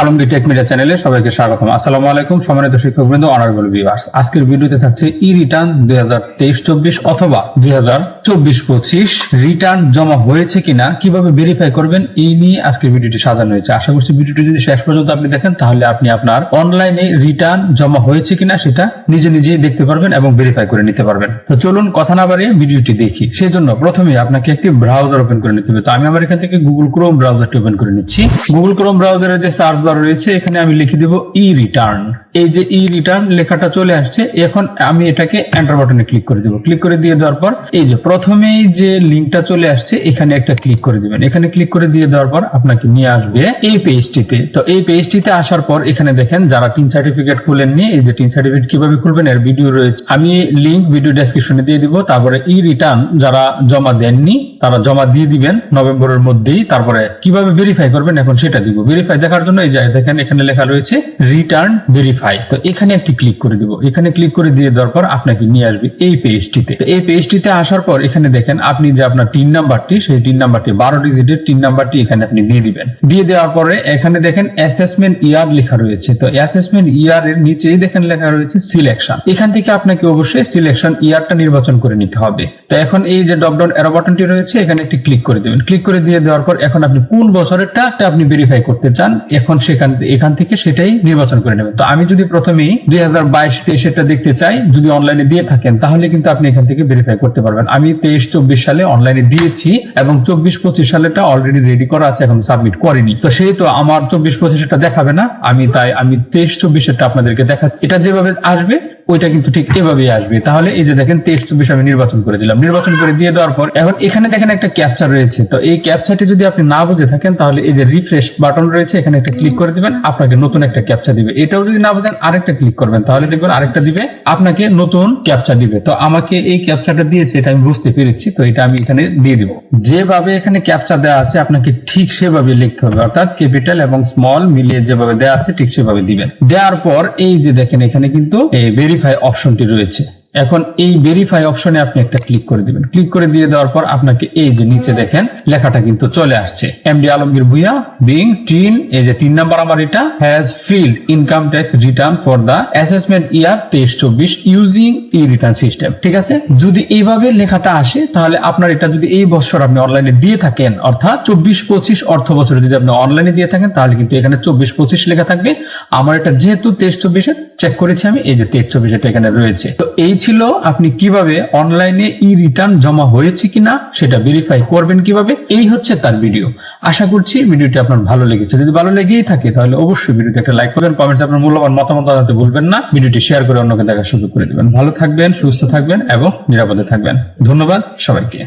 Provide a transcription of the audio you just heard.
Alamgir take media চ্যানেলে সবাইকে স্বাগতম। আসসালামু আলাইকুম সম্মানিত শিক্ষকবৃন্দ অনারেবল ভিউয়ার্স আজকের ভিডিওতে থাকছে ই রিটার্ন দুই হাজার তেইশ চব্বিশ অথবা দুই হাজার চব্বিশ পঁচিশ। রিটার্ন জমা হয়েছে কিনা, কীভাবে ভেরিফাই করবেন, এই নিয়ে আজকের ভিডিওটি সাজানো হয়েছে। আশা করছি ভিডিওটি যদি শেষ পর্যন্ত আপনি দেখেন, তাহলে আপনি আপনার অনলাইনে রিটার্ন জমা হয়েছে কিনা সেটা নিজে নিজেই দেখতে পারবেন এবং ভেরিফাই করে নিতে পারবেন। তো চলুন কথা না বাড়িয়ে ভিডিওটি দেখি। সেই জন্য প্রথমে আপনাকে একটি ব্রাউজার ওপেন করে নিতে হবে। তো আমি আমার এখান থেকে গুগল ক্রোম ব্রাউজারটি ওপেন করে নিচ্ছি। গুগল ক্রোম ব্রাউজারের যে সার্চ বার রয়েছে এখানে আমি লিখে দেবো ই রিটার্ন এই যে ই রিটার্ন লেখাটা চলে আসছে, এখন আমি এটাকে এন্টার বাটনে ক্লিক করে দেব। ক্লিক করে দিয়ে দেওয়ার পর, এই যে প্রথমেই যে লিঙ্কটা চলে আসছে, এখানে একটা ক্লিক করে দিবেন। এখানে ক্লিক করে দিয়ে দেওয়ার পর আপনাকে নিয়ে আসবে এই পেজটিতে তো এই পেজটিতে আসার পর এখানে দেখেন, যারা টিন সার্টিফিকেট খুলেননি এই যে টিন সার্টিফিকেট কীভাবে খুলবেন, এর ভিডিও রয়েছে। আমি লিঙ্ক ভিডিও ডেসক্রিপশনে দিয়ে দিব। তারপরে ই রিটার্ন যারা জমা দেননি, তারা জমা দিয়ে দিবেন নভেম্বরের মধ্যেই। তারপরে কীভাবে ভেরিফাই করবেন, এখন সেটা দিব। ভেরিফাই দেখার জন্য এই যে দেখেন, এখানে লেখা রয়েছে রিটার্ন ভেরিফাই তো এখানে একটি ক্লিক করে দিব। এখানে ক্লিক করে দিয়ে দেওয়ার পর আপনাকে নিয়ে আসবে এই পেজটিতে এই পেজটিতে আসার পর এখানে দেখেন আপনি যে আপনার টিন নাম্বারটি, সেই টিন নাম্বারটি বারো ডিজিটের টিন নাম্বারটি এখানে আপনি দিয়ে দিবেন। দিয়ে দেওয়ার পরে এখানে দেখেন অ্যাসেসমেন্ট ইয়ার লেখা রয়েছে। তো অ্যাসেসমেন্ট ইয়ার এর নিচেই দেখেন লেখা রয়েছে সিলেকশন এখান থেকে আপনাকে অবশ্যই সিলেকশন ইয়ারটা নির্বাচন করে নিতে হবে। তো এখন এই যে ডপডাউন এরো বাটনটি রয়েছে, এখানে একটি ক্লিক করে দিবেন। ক্লিক করে দিয়ে দেওয়ার পর এখন আপনি কোন বছরের বছরেরটা আপনি ভেরিফাই করতে চান, এখন সেখান, এখান থেকে সেটাই নির্বাচন করে নেবেন। তো আমি যদি প্রথমেই দুই হাজার বাইশ তেইশেরটা দেখতে চাই, যদি অনলাইনে দিয়ে থাকেন, তাহলে কিন্তু আপনি এখান থেকে ভেরিফাই করতে পারবেন। আমি তেইশ, চব্বিশ সালে অনলাইনে দিয়েছি এবং চব্বিশ, পঁচিশ সালেটা অলরেডি রেডি করা আছে, এখন সাবমিট করেনি। তো সেই তো আমার চব্বিশ, পঁচিশেরটা দেখাবে না। আমি তাই আমি তেইশ, চব্বিশেরটা আপনাদেরকে দেখা এটা যেভাবে আসবে ওইটা কিন্তু ঠিক এভাবেই আসবে। তাহলে এই যে দেখেন তেইশ চব্বিশ আমি নির্বাচন করে দিলাম। নির্বাচন করে দিয়ে দেওয়ার পর এখন এখানে দেখেন একটা ক্যাপচার রয়েছে। তো এই ক্যাপচারটি যদি আপনি না বুঝে থাকেন, তাহলে এই যে রিফ্রেশ বাটন রয়েছে, এখানে একটা ক্লিক করে দিবেন, আপনাকে নতুন একটা ক্যাপচা দিবে। এটাও যদি না বুঝেন, আরেকটা ক্লিক করবেন। তাহলে দেখবেন আরেকটা দিবে, আপনাকে নতুন ক্যাপচা দিবে। তো আমাকে এই ক্যাপচাটা দিয়েছে, এটা আমি বুঝতে পেরেছি। তো এটা আমি এখানে দিয়ে দিব। যেভাবে এখানে ক্যাপচা দেওয়া আছে, আপনাকে ঠিক সেভাবে লিখতে হবে। অর্থাৎ ক্যাপিটাল এবং স্মল মিলিয়ে যেভাবে দেওয়া আছে, ঠিক সেভাবে দিবেন। দেওয়ার পর এই যে দেখেন, এখানে কিন্তু ভেরিফাই অপশনটি রয়েছে। এখন এই ভেরিফাই অপশনে আপনি একটা ক্লিক করে দিবেন। ক্লিক করে দিয়ে দেওয়ার পর আপনাকে এই যে নিচে দেখেন, লেখাটা কিন্তু চলে আসছে। MD Alamgir Bhuiyan being tin এই যে তিন নাম্বার আমার এটা has filed income tax return for the assessment year তেইশ চব্বিশ ইউজিং ই রিটার্ন সিস্টেম ঠিক আছে? যদি এইভাবে লেখাটা আসে, তাহলে আপনার এটা যদি এই বছর আপনি অনলাইনে দিয়ে থাকেন, অর্থাৎ চব্বিশ পঁচিশ অর্থ বছরে যদি আপনি অনলাইনে দিয়ে থাকেন, তাহলে কিন্তু এখানে চব্বিশ পঁচিশ লেখা থাকবে। আমার এটা যেহেতু তেইশ চব্বিশে চেক করেছি আমি, এই যে তেইশ চব্বিশ এটা এখানে রয়েছে। তো এই ছিল, আপনি কীভাবে অনলাইনে ই রিটার্ন জমা হয়েছে কিনা সেটা ভেরিফাই করবেন কীভাবে, এই হচ্ছে তার ভিডিও আশা করছি ভিডিওটি আপনার ভালো লেগেছে। যদি ভালো লেগেই থাকে, তাহলে অবশ্যই ভিডিওতে একটা লাইক করবেন কমেন্টস আপনার মূল্যবান মতামত জানাতে ভুলবেন না। ভিডিওটি শেয়ার করে অন্যকে দেখার সুযোগ করে দেবেন। ভালো থাকবেন, সুস্থ থাকবেন এবং নিরাপদে থাকবেন। ধন্যবাদ সবাইকে।